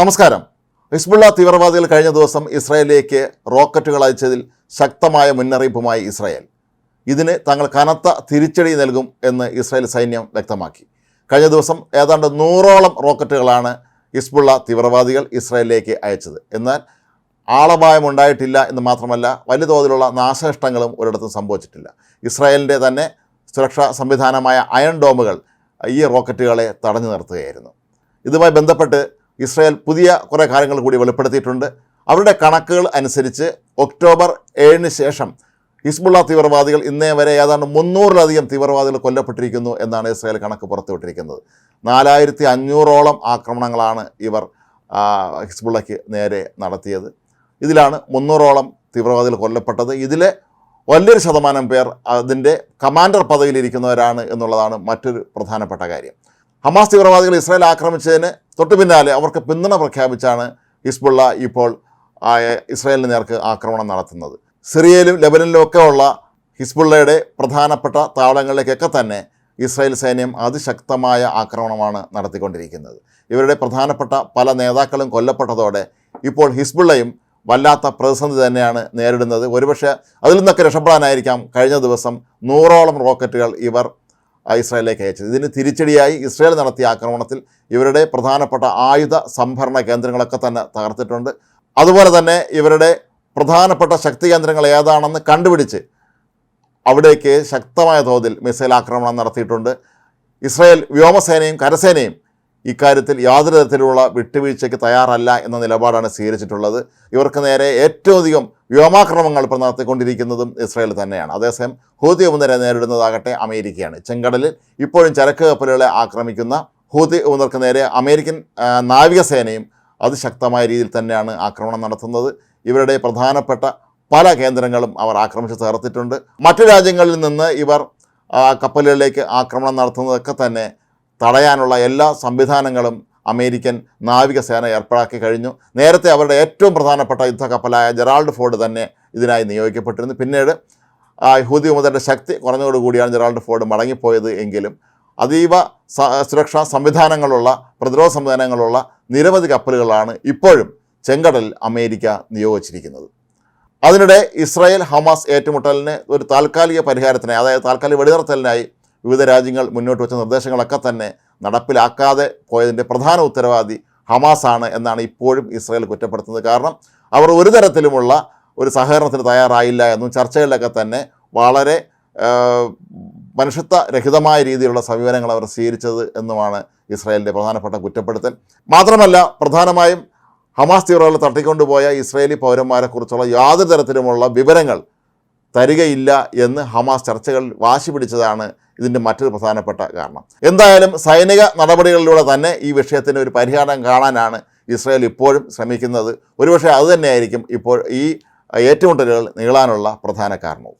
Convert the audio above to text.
നമസ്കാരം. ഹിസ്ബുള്ള തീവ്രവാദികൾ കഴിഞ്ഞ ദിവസം ഇസ്രായേലിലേക്ക് റോക്കറ്റുകൾ അയച്ചതിൽ ശക്തമായ മുന്നറിയിപ്പുമായി ഇസ്രായേൽ. ഇതിന് തങ്ങൾ കനത്ത തിരിച്ചടി നൽകും എന്ന് ഇസ്രായേൽ സൈന്യം വ്യക്തമാക്കി. കഴിഞ്ഞ ദിവസം ഏതാണ്ട് നൂറോളം റോക്കറ്റുകളാണ് ഹിസ്ബുള്ള തീവ്രവാദികൾ ഇസ്രായേലിലേക്ക് അയച്ചത്. എന്നാൽ ആളപായം ഉണ്ടായിട്ടില്ല എന്ന് മാത്രമല്ല വലിയ തോതിലുള്ള നാശനഷ്ടങ്ങളും ഒരിടത്തും സംഭവിച്ചിട്ടില്ല. ഇസ്രായേലിന്റെ തന്നെ സുരക്ഷാ സംവിധാനമായ അയൺ ഡോമുകൾ ഈ റോക്കറ്റുകളെ തടഞ്ഞു നിർത്തുകയായിരുന്നു. ഇതുമായി ബന്ധപ്പെട്ട് ഇസ്രായേൽ പുതിയ കുറേ കാര്യങ്ങൾ കൂടി വെളിപ്പെടുത്തിയിട്ടുണ്ട്. അവരുടെ കണക്കുകൾ അനുസരിച്ച് ഒക്ടോബർ ഏഴിന് ശേഷം ഹിസ്ബുള്ള തീവ്രവാദികൾ ഇന്നേ വരെ ഏതാണ്ട് മുന്നൂറിലധികം തീവ്രവാദികൾ കൊല്ലപ്പെട്ടിരിക്കുന്നു എന്നാണ് ഇസ്രായേൽ കണക്ക് പുറത്തുവിട്ടിരിക്കുന്നത്. നാലായിരത്തി അഞ്ഞൂറോളം ആക്രമണങ്ങളാണ് ഇവർ ഹിസ്ബുള്ളയ്ക്ക് നേരെ നടത്തിയത്. ഇതിലാണ് മുന്നൂറോളം തീവ്രവാദികൾ കൊല്ലപ്പെട്ടത്. ഇതിലെ വലിയൊരു ശതമാനം പേർ അതിന്റെ കമാൻഡർ പദവിയിലിരിക്കുന്നവരാണ് എന്നുള്ളതാണ് മറ്റൊരു പ്രധാനപ്പെട്ട കാര്യം. ഹമാസ് തീവ്രവാദികൾ ഇസ്രായേൽ ആക്രമിച്ചതിന് തൊട്ടു പിന്നാലെ അവർക്ക് പിന്തുണ പ്രഖ്യാപിച്ചാണ് ഹിസ്ബുള്ള ഇപ്പോൾ ഇസ്രായേലിന് നേർക്ക് ആക്രമണം നടത്തുന്നത്. സിറിയയിലും ലെബനനിലും ഒക്കെ ഉള്ള ഹിസ്ബുള്ളയുടെ പ്രധാനപ്പെട്ട താവളങ്ങളിലേക്കൊക്കെ തന്നെ ഇസ്രായേൽ സൈന്യം അതിശക്തമായ ആക്രമണമാണ് നടത്തിക്കൊണ്ടിരിക്കുന്നത്. ഇവരുടെ പ്രധാനപ്പെട്ട പല നേതാക്കളും കൊല്ലപ്പെട്ടതോടെ ഇപ്പോൾ ഹിസ്ബുള്ളയും വല്ലാത്ത പ്രതിസന്ധി തന്നെയാണ് നേരിടുന്നത്. ഒരുപക്ഷെ അതിൽ നിന്നൊക്കെ രക്ഷപ്പെടാനായിരിക്കാം കഴിഞ്ഞ ദിവസം നൂറോളം റോക്കറ്റുകൾ ഇവർ ഇസ്രായേലിലേക്ക് അയച്ചത്. ഇതിന് തിരിച്ചടിയായി ഇസ്രായേൽ നടത്തിയ ആക്രമണത്തിൽ ഇവരുടെ പ്രധാനപ്പെട്ട ആയുധ സംഭരണ കേന്ദ്രങ്ങളൊക്കെ തന്നെ തകർത്തിട്ടുണ്ട്. അതുപോലെ തന്നെ ഇവരുടെ പ്രധാനപ്പെട്ട ശക്തി കേന്ദ്രങ്ങൾ ഏതാണെന്ന് കണ്ടുപിടിച്ച് അവിടേക്ക് ശക്തമായ തോതിൽ മിസൈൽ ആക്രമണം നടത്തിയിട്ടുണ്ട്. ഇസ്രായേൽ വ്യോമസേനയും കരസേനയും ഇക്കാര്യത്തിൽ യാതൊരു തരത്തിലുള്ള വിട്ടുവീഴ്ചയ്ക്ക് തയ്യാറല്ല എന്ന നിലപാടാണ് സ്വീകരിച്ചിട്ടുള്ളത്. ഇവർക്ക് നേരെ ഏറ്റവും അധികം വ്യോമാക്രമണങ്ങൾ ഇപ്പോൾ നടത്തിക്കൊണ്ടിരിക്കുന്നതും ഇസ്രായേൽ തന്നെയാണ്. അതേസമയം ഹൂതി ഉപനരെ നേരിടുന്നതാകട്ടെ അമേരിക്കയാണ്. ചെങ്കടലിൽ ഇപ്പോഴും ചരക്ക് കപ്പലുകളെ ആക്രമിക്കുന്ന ഹൂതി ഉപനർക്ക് നേരെ അമേരിക്കൻ നാവികസേനയും അതിശക്തമായ രീതിയിൽ തന്നെയാണ് ആക്രമണം നടത്തുന്നത്. ഇവരുടെ പ്രധാനപ്പെട്ട പല കേന്ദ്രങ്ങളും അവർ ആക്രമിച്ച് തകർത്തിട്ടുണ്ട്. മറ്റു രാജ്യങ്ങളിൽ നിന്ന് ഇവർ കപ്പലുകളിലേക്ക് ആക്രമണം നടത്തുന്നതൊക്കെ തന്നെ തടയാനുള്ള എല്ലാ സംവിധാനങ്ങളും അമേരിക്കൻ നാവികസേന ഏർപ്പാടാക്കി കഴിഞ്ഞു. നേരത്തെ അവരുടെ ഏറ്റവും പ്രധാനപ്പെട്ട യുദ്ധക്കപ്പലായ ജെറാൾഡ് ഫോർഡ് തന്നെ ഇതിനായി നിയോഗിക്കപ്പെട്ടിരുന്നു. പിന്നീട് ഹൂതി ഉമതയുടെ ശക്തി കുറഞ്ഞതോടുകൂടിയാണ് ജെറാൾഡ് ഫോർഡ് മടങ്ങിപ്പോയത് എങ്കിലും അതീവ സുരക്ഷാ സംവിധാനങ്ങളുള്ള പ്രതിരോധ സംവിധാനങ്ങളുള്ള നിരവധി കപ്പലുകളാണ് ഇപ്പോഴും ചെങ്കടലിൽ അമേരിക്ക നിയോഗിച്ചിരിക്കുന്നത്. അതിനിടെ ഇസ്രായേൽ ഹമാസ് ഏറ്റുമുട്ടലിന് ഒരു താൽക്കാലിക പരിഹാരത്തിനായി അതായത് താൽക്കാലിക വെടിനിർത്തലിനായി വിവിധ രാജ്യങ്ങൾ മുന്നോട്ട് വെച്ച നിർദ്ദേശങ്ങളൊക്കെ തന്നെ നടപ്പിലാക്കാതെ പോയതിന്റെ പ്രധാന ഉത്തരവാദി ഹമാസാണ് എന്നാണ് ഇപ്പോഴും ഇസ്രായേൽ കുറ്റപ്പെടുത്തുന്നത്. കാരണം അവർ ഒരു തരത്തിലുമുള്ള ഒരു സഹകരണത്തിന് തയ്യാറായില്ല എന്നും ചർച്ചകളിലൊക്കെ തന്നെ വളരെ മനുഷ്യത്വരഹിതമായ രഹിതമായ രീതിയിലുള്ള സമീപനങ്ങൾ അവർ സ്വീകരിച്ചത് എന്നുമാണ് ഇസ്രായേലിന്റെ പ്രധാനപ്പെട്ട കുറ്റപ്പെടുത്തൽ. മാത്രമല്ല പ്രധാനമായും ഹമാസ് തീവ്രവാദികൾ തട്ടിക്കൊണ്ടുപോയ ഇസ്രായേലി പൗരന്മാരെക്കുറിച്ചുള്ള യാതൊരു തരത്തിലുമുള്ള വിവരങ്ങൾ തരികയില്ല എന്ന് ഹമാസ് ചർച്ചകളിൽ വാശി പിടിച്ചതാണ് ഇതിന്റെ മറ്റൊരു പ്രധാനപ്പെട്ട കാരണം. എന്തായാലും സൈനിക നടപടികളിലൂടെ തന്നെ ഈ വിഷയത്തിന് ഒരു പരിഹാരം കാണാനാണ് ഇസ്രായേൽ ഇപ്പോഴും ശ്രമിക്കുന്നത്. ഒരുപക്ഷെ അതുതന്നെയായിരിക്കും ഇപ്പോൾ ഈ ഏറ്റുമുട്ടലുകൾ നീളാനുള്ള പ്രധാന കാരണവും.